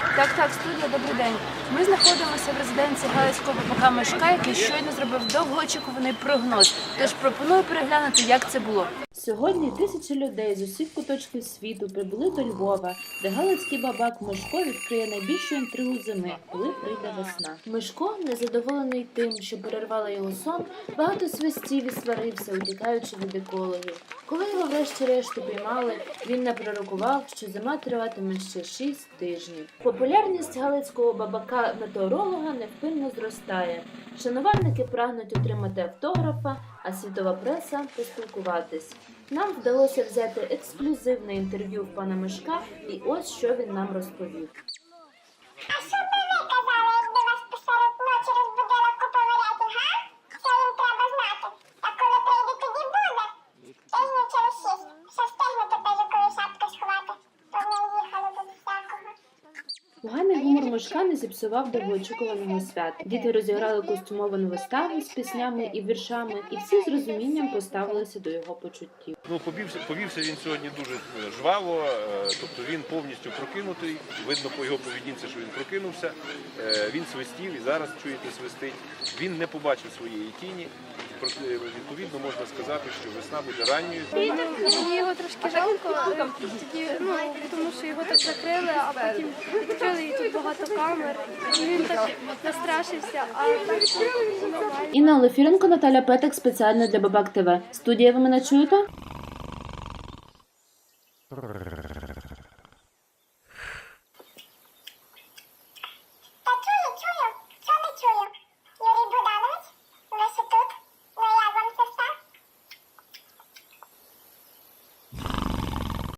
Так, так, студія, добрий день. Ми знаходимося в резиденції Галицького БПК Мишка, який щойно зробив довгоочікуваний прогноз. Тож пропоную переглянути, як це було. Сьогодні тисячі людей з усіх куточків світу прибули до Львова, де Галицький бабак Мишко відкриє найбільшу інтригу зими, коли прийде весна. Мишко, незадоволений тим, що перервала його сон, багато свистів і сварився, утікаючи від екологів. Коли його врешті-решт упіймали, він не пророкував, що зима триватиме ще шість тижнів. Популярність галицького бабака метеоролога невпинно зростає. Шанувальники прагнуть отримати автографа, а світова преса поспілкуватись. Нам вдалося взяти ексклюзивне інтерв'ю в пана Мишка, і ось що він нам розповів. Поганий гумор Мишка не зіпсував довгоочікуваного свята. Діти розіграли костюмовану виставу з піснями і віршами, і всі з розумінням поставилися до його почуттів. Ну, повівся, повівся він сьогодні дуже е, жваво, е, тобто він повністю прокинутий. Видно по його поведінці, що він прокинувся. Е, Він свистів і зараз чуєте свистить. Він не побачив своєї тіні. Відповідно, можна сказати, що весна буде ранньою. Мені його трошки жалко, тоді, ну, тому що його так закрили, а потім відкрили і тут багато камер. І він так настрашився, а так нормально. Інна Олефіренко, Наталя Петик спеціально для Бабак ТВ. Студія, ви мене чуєте?